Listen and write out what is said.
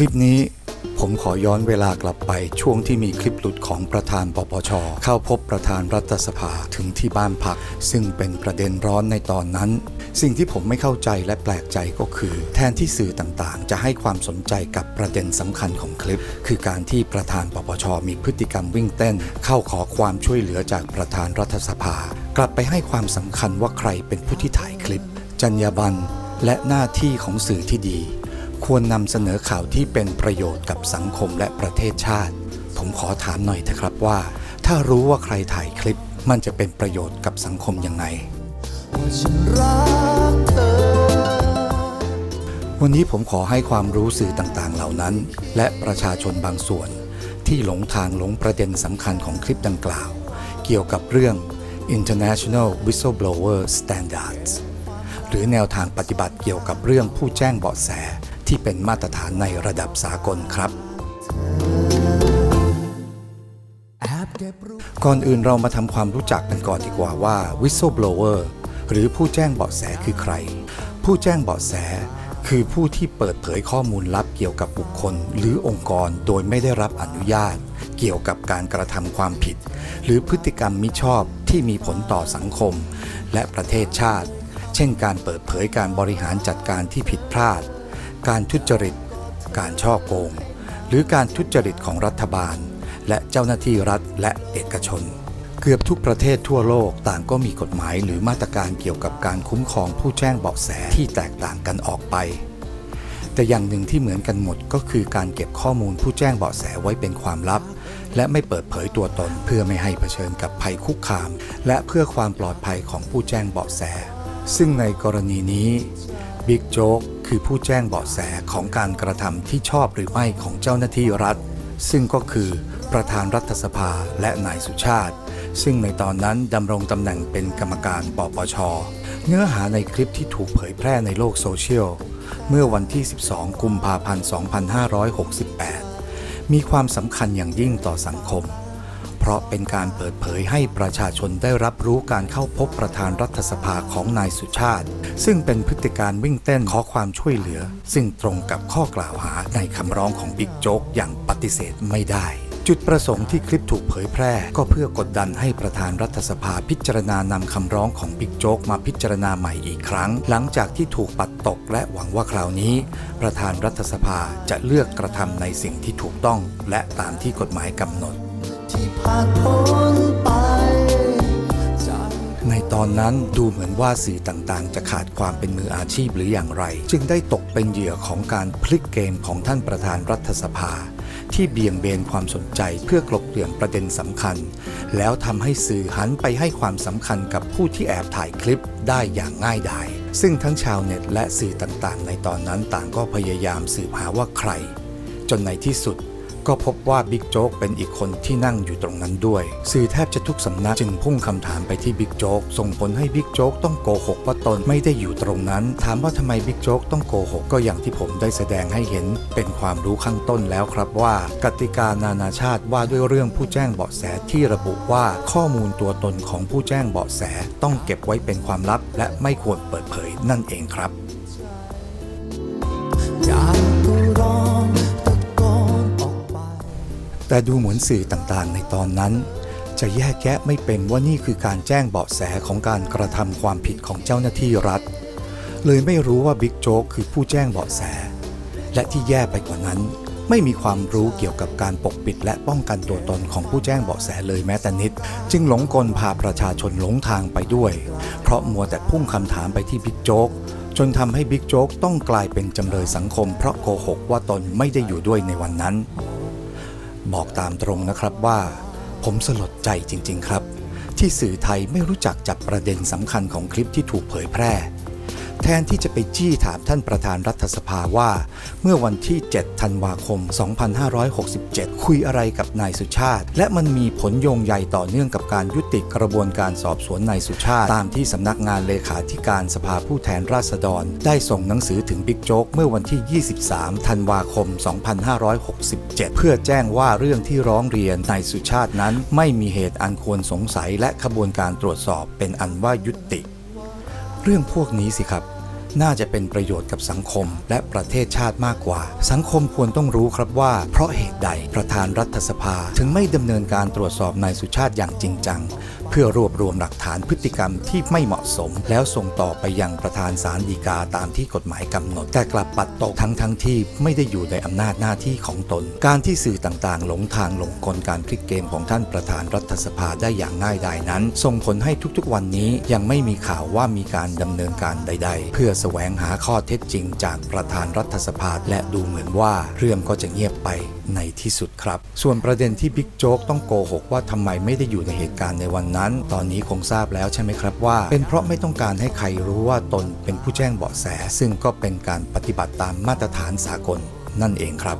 ลิปนี้ผมขอย้อนเวลากลับไปช่วงที่มีคลิปหลุดของประธานปปช เข้าพบประธานรัฐสภาถึงที่บ้านพัก ซึ่งเป็นประเด็นร้อนในตอนนั้น สิ่งที่ผมไม่เข้าใจและแปลกใจก็คือ แทนที่สื่อต่างๆ จะให้ความสนใจกับประเด็นสำคัญของคลิป คือการที่ประธานปปช มีพฤติกรรมวิ่งเต้น เข้าขอความช่วยเหลือจากประธานรัฐสภา กลับไปให้ความสำคัญว่าใครเป็นผู้ที่ถ่ายคลิป จรรยาบรรณและหน้าที่ของสื่อที่ดี ควรนำเสนอข่าวที่เป็นประโยชน์กับสังคมและประเทศชาติ ผมขอถามหน่อยเถอะครับว่า ถ้ารู้ว่าใครถ่ายคลิปมันจะเป็นประโยชน์กับสังคมยังไง วันนี้ผมขอให้ความรู้สื่อต่างๆ เหล่านั้น และประชาชนบางส่วน ที่หลงทางหลงประเด็นสำคัญของคลิปดังกล่าว เกี่ยวกับเรื่อง International Whistleblower Standards หรือแนวทางปฏิบัติเกี่ยวกับเรื่องผู้แจ้งเบาะแส ที่เป็นมาตรฐานในระดับสากลครับก่อนอื่นเรามาทำความรู้จักกันก่อนดีกว่าว่า whistleblower หรือผู้แจ้งเบาะแสคือใคร ผู้แจ้งเบาะแส คือผู้ที่เปิดเผยข้อมูลลับเกี่ยวกับบุคคล หรือองค์กรโดยไม่ได้รับอนุญาต เกี่ยวกับการกระทำความผิด หรือพฤติกรรมมิชอบที่มีผลต่อสังคม และประเทศชาติ เช่นการเปิดเผยการบริหารจัดการที่ผิดพลาด การทุจริต การช่อโกง หรือการทุจริตของรัฐบาล และเจ้าหน้าที่รัฐและเอกชน เกือบทุกประเทศทั่วโลกต่างก็มีกฎหมายหรือมาตรการเกี่ยวกับการคุ้มครองผู้แจ้งเบาะแสที่แตกต่างกันออกไป แต่อย่างหนึ่งที่เหมือนกันหมดก็คือการเก็บข้อมูลผู้แจ้งเบาะแสไว้เป็นความลับ และไม่เปิดเผยตัวตนเพื่อไม่ให้เผชิญกับภัยคุกคาม และเพื่อความปลอดภัยของผู้แจ้งเบาะแส ซึ่งในกรณีนี้บิ๊กโจ๊ก คือผู้แจ้งเบาะแสของการกระทำที่ชอบหรือไม่ของเจ้าหน้าที่รัฐ ซึ่งก็คือประธานรัฐสภาและนายสุชาติ ซึ่งในตอนนั้นดำรงตำแหน่งเป็นกรรมการปปช เนื้อหาในคลิปที่ถูกเผยแพร่ในโลกโซเชียล เมื่อวันที่ 12 กุมภาพันธ์ 2568 มีความสำคัญอย่างยิ่งต่อสังคม เพราะเป็นการเปิดเผยให้ประชาชนได้รับรู้การเข้าพบประธานรัฐสภาของนายสุชาติ ซึ่งเป็นพฤติการวิ่งเต้นขอความช่วยเหลือ ซึ่งตรงกับข้อกล่าวหาในคำร้องของบิ๊กโจ๊กอย่างปฏิเสธไม่ได้จุดประสงค์ที่คลิปถูกเผยแพร่ ก็เพื่อกดดันให้ประธานรัฐสภาพิจารณานำคำร้องของบิ๊กโจ๊กมาพิจารณาใหม่อีกครั้ง หลังจากที่ถูกปัดตกและหวังว่าคราวนี้ ประธานรัฐสภาจะเลือกกระทำในสิ่งที่ถูกต้อง และตามที่กฎหมายกำหนด ในตอนนั้นดูเหมือนว่าสื่อต่างๆ จะขาดความเป็นมืออาชีพหรืออย่างไร จึงได้ตกเป็นเหยื่อของการพลิกเกมของท่านประธานรัฐสภา ที่เบี่ยงเบนความสนใจเพื่อกลบเกลื่อนประเด็นสำคัญ แล้วทำให้สื่อหันไปให้ความสำคัญกับผู้ที่แอบถ่ายคลิปได้อย่างง่ายดายซึ่งทั้งชาวเน็ตและสื่อต่างๆ ในตอนนั้นต่างก็พยายามสืบหาว่าใคร จนในที่สุด ก็พบว่าบิ๊กโจ๊กเป็นอีกคนที่นั่งอยู่ตรงนั้นด้วย สื่อแทบจะทุกสำนักจึงพุ่งคำถามไปที่บิ๊กโจ๊กส่งผลให้บิ๊กโจ๊กต้องโกหกว่าตนไม่ได้อยู่ตรงนั้น ถามว่าทำไมบิ๊กโจ๊กต้องโกหกก็อย่างที่ผมได้แสดงให้เห็น เป็นความรู้ข้างต้นแล้วครับว่า กติกานานาชาติว่าด้วยเรื่องผู้แจ้งเบาะแสที่ระบุว่าข้อมูลตัวตนของผู้แจ้งเบาะแสต้องเก็บไว้เป็นความลับ และไม่ควรเปิดเผยนั่นเองครับจ แต่ดูเหมือนสื่อต่างๆ ในตอนนั้น จะแยกแยะไม่เป็นว่านี่คือการแจ้งเบาะแสของการกระทำความผิดของเจ้าหน้าที่รัฐ เลยไม่รู้ว่าบิ๊กโจ๊กคือผู้แจ้งเบาะแส และที่แย่ไปกว่านั้น ไม่มีความรู้เกี่ยวกับการปกปิด และป้องกันตัวตนของผู้แจ้งเบาะแสเลยแม้แต่นิด จึงหลงกลพาประชาชนหลงทางไปด้วย เพราะมัวแต่พุ่งคำถามไปที่บิ๊กโจ๊กจนทำให้บิ๊กโจ๊กต้องกลายเป็นจำเลยสังคมเพราะโกหกว่าตนไม่ได้อยู่ด้วยในวันนั้น บอกตามตรงนะครับว่า ผมสลดใจจริง ๆ ครับ ที่สื่อไทยไม่รู้จักจับประเด็นสำคัญของคลิปที่ถูกเผยแพร่ แทนที่จะไปจี้ถามท่านประธานรัฐสภาว่า เมื่อวันที่ 7 ธันวาคม 2567 คุยอะไรกับนายสุชาติ และมันมีผลโยงใยต่อเนื่องกับการยุติกระบวนการสอบสวนนายสุชาติ ตามที่สำนักงานเลขาธิการสภาผู้แทนราษฎร ได้ส่งหนังสือถึงบิ๊กโจ๊กเมื่อวันที่ 23 ธันวาคม 2567 เพื่อแจ้งว่าเรื่องที่ร้องเรียนนายสุชาตินั้น ไม่มีเหตุอันควรสงสัยและขบวนการตรวจสอบเป็นอันว่ายุติ เรื่องพวกนี้สิครับ น่าจะเป็นประโยชน์กับสังคม และประเทศชาติมากกว่า สังคมควรต้องรู้ครับว่า เพราะเหตุใดประธานรัฐสภา ถึงไม่ดำเนินการตรวจสอบนายสุชาติอย่างจริงจัง เพื่อรวบรวมหลักฐานพฤติกรรมที่ไม่เหมาะสม แล้วส่งต่อไปยังประธานศาลฎีกาตามที่กฎหมายกำหนด แต่กลับปัดตกทั้งทั้งที่ไม่ได้อยู่ในอำนาจหน้าที่ของตน การที่สื่อต่างๆ หลงทางหลงกลการพลิกเกมของท่านประธานรัฐสภาได้อย่างง่ายดายนั้นส่งผลให้ทุกๆ วันนี้ยังไม่มีข่าวว่ามีการดำเนินการใด ๆ เพื่อแสวงหาข้อเท็จจริงจากประธานรัฐสภาและดูเหมือนว่าเรื่องก็จะเงียบไปในที่สุดครับ ส่วนประเด็นที่บิ๊กโจ๊กต้องโกหกว่าทำไมไม่ได้อยู่ในเหตุการณ์ในวันนั้น ตอนนี้คงทราบแล้วใช่ไหมครับว่า เป็นเพราะไม่ต้องการให้ใครรู้ว่าตนเป็นผู้แจ้งเบาะแส ซึ่งก็เป็นการปฏิบัติตามมาตรฐานสากลนั่นเองครับ